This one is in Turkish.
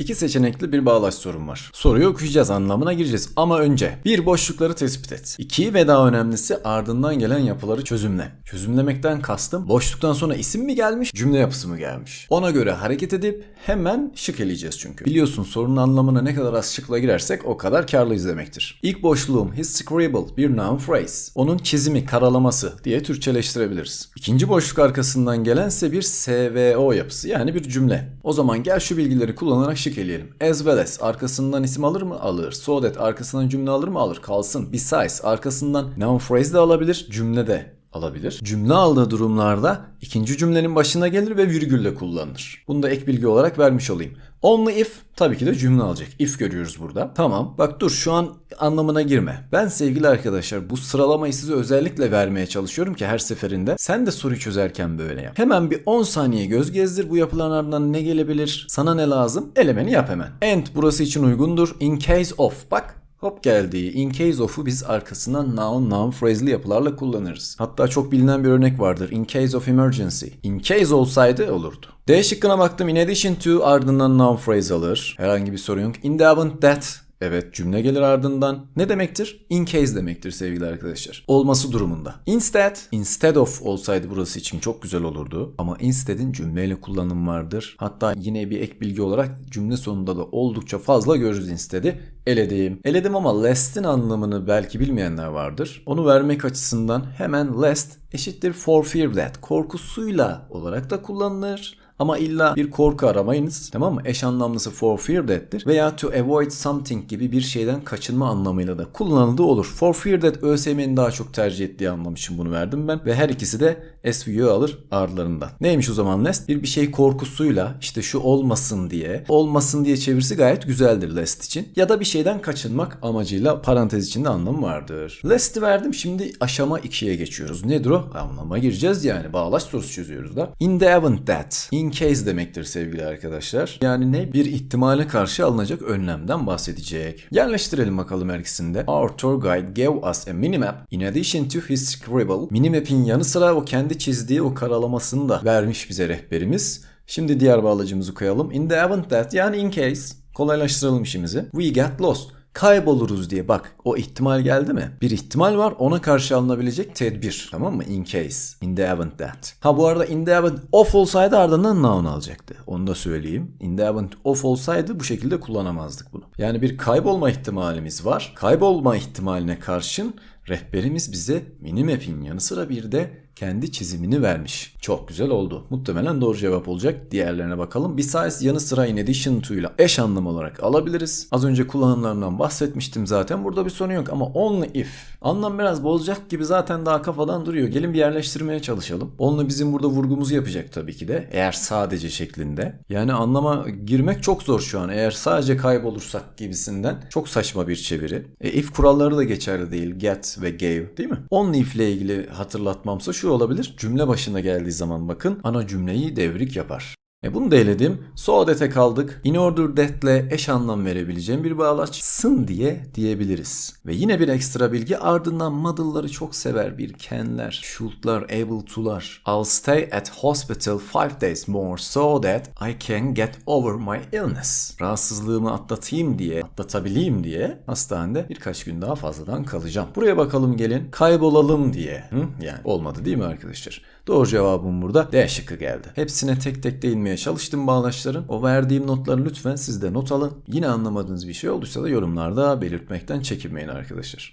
İki seçenekli bir bağlaç sorun var. Soruyu okuyacağız, anlamına gireceğiz. Ama önce bir boşlukları tespit et. İki ve daha önemlisi ardından gelen yapıları çözümle. Çözümlemekten kastım boşluktan sonra isim mi gelmiş, cümle yapısı mı gelmiş? Ona göre hareket edip hemen şık eleyeceğiz çünkü. Biliyorsun sorunun anlamına ne kadar az şıkla girersek o kadar karlıyız demektir. İlk boşluğum his scribble bir noun phrase. Onun çizimi, karalaması diye Türkçeleştirebiliriz. İkinci boşluk arkasından gelense bir SVO yapısı yani bir cümle. O zaman gel şu bilgileri kullanarak şık eleyelim. As well as arkasından isim alır mı? Alır. So that arkasından cümle alır mı? Alır. Kalsın. Besides arkasından noun phrase de alabilir, cümle de alabilir. Cümle aldığı durumlarda ikinci cümlenin başına gelir ve virgülle kullanılır. Bunu da ek bilgi olarak vermiş olayım. Only if tabii ki de cümle alacak. If görüyoruz burada. Tamam. Bak dur şu an anlamına girme. Ben sevgili arkadaşlar bu sıralamayı size özellikle vermeye çalışıyorum ki her seferinde sen de soruyu çözerken böyle yap. Hemen bir 10 saniye göz gezdir bu yapılan ardından ne gelebilir? Sana ne lazım? Elemeni yap hemen. And burası için uygundur. In case of. Bak Hop geldi. In case of'u biz arkasından noun, noun phrasely yapılarla kullanırız. Hatta çok bilinen bir örnek vardır. In case of emergency. In case olsaydı olurdu. D şıkkına baktım. In addition to ardından noun phrase alır. Herhangi bir sorun yok. In the event that Evet cümle gelir ardından. Ne demektir? In case demektir sevgili arkadaşlar. Olması durumunda. Instead, instead of olsaydı burası için çok güzel olurdu. Ama instead'in cümleyle kullanım vardır. Hatta yine bir ek bilgi olarak cümle sonunda da oldukça fazla görürüz instead'i. Eledim. Eledim ama lest'in anlamını belki bilmeyenler vardır. Onu vermek açısından hemen lest eşittir for fear that korkusuyla olarak da kullanılır. Ama illa bir korku aramayınız. Tamam mı? Eş anlamlısı for fear that'tir. Veya to avoid something gibi bir şeyden kaçınma anlamıyla da kullanıldığı olur. For fear that ÖSYM'nin daha çok tercih ettiği anlam için bunu verdim ben. Ve her ikisi de SVO alır ardlarından. Neymiş o zaman lest? Bir bir şey korkusuyla işte şu olmasın diye. Olmasın diye çevirisi gayet güzeldir lest için. Ya da bir şeyden kaçınmak amacıyla parantez içinde anlamı vardır. Lest'i verdim. Şimdi aşama 2'ye geçiyoruz. Nedir o? Anlama gireceğiz yani. Bağlaç sorusu çözüyoruz da. In the event that. In case demektir sevgili arkadaşlar. Yani ne? Bir ihtimale karşı alınacak önlemden bahsedecek. Yerleştirelim bakalım her ikisini de. Our tour guide gave us a minimap. In addition to his scribble. Minimap'in yanı sıra o kendi çizdiği o karalamasını da vermiş bize rehberimiz. Şimdi diğer bağlacımızı koyalım. In the event that yani in case. Kolaylaştıralım işimizi. We get lost kayboluruz diye bak o ihtimal geldi mi? Bir ihtimal var ona karşı alınabilecek tedbir tamam mı? In case. In the event that. Ha bu arada in the event of olsaydı ardından noun alacaktı. Onu da söyleyeyim. In the event of olsaydı bu şekilde kullanamazdık bunu. Yani bir kaybolma ihtimalimiz var. Kaybolma ihtimaline karşın rehberimiz bize minimap'in yanı sıra bir de kendi çizimini vermiş. Çok güzel oldu. Muhtemelen doğru cevap olacak. Diğerlerine bakalım. Besides yanı sıra in addition to ile eş anlam olarak alabiliriz. Az önce kullanımlarından bahsetmiştim zaten. Burada bir sorun yok ama only if. Anlam biraz bozacak gibi zaten daha kafadan duruyor. Gelin bir yerleştirmeye çalışalım. Only bizim burada vurgumuzu yapacak tabii ki de. Eğer sadece şeklinde. Yani anlama girmek çok zor şu an. Eğer sadece kaybolursak gibisinden çok saçma bir çeviri. E, if kuralları da geçerli değil. Get ve gave değil mi? Only if ile ilgili hatırlatmamsa şu olabilir. Cümle başına geldiği zaman bakın ana cümleyi devrik yapar. E bunu da eledim. So that'e kaldık. In order that'le eş anlam verebileceğim bir bağlaç sın diye diyebiliriz. Ve yine bir ekstra bilgi ardından muddle'ları çok sever bir can'ler, should'lar, able to'lar. I'll stay at hospital five days more so that I can get over my illness. Rahatsızlığımı atlatayım diye, atlatabileyim diye hastanede birkaç gün daha fazladan kalacağım. Buraya bakalım gelin. Kaybolalım diye. Hı? Yani olmadı değil mi arkadaşlar? Doğru cevabım burada D şıkkı geldi. Hepsine tek tek değinmeye çalıştım bağlaçların. O verdiğim notları lütfen siz de not alın. Yine anlamadığınız bir şey olduysa da yorumlarda belirtmekten çekinmeyin arkadaşlar.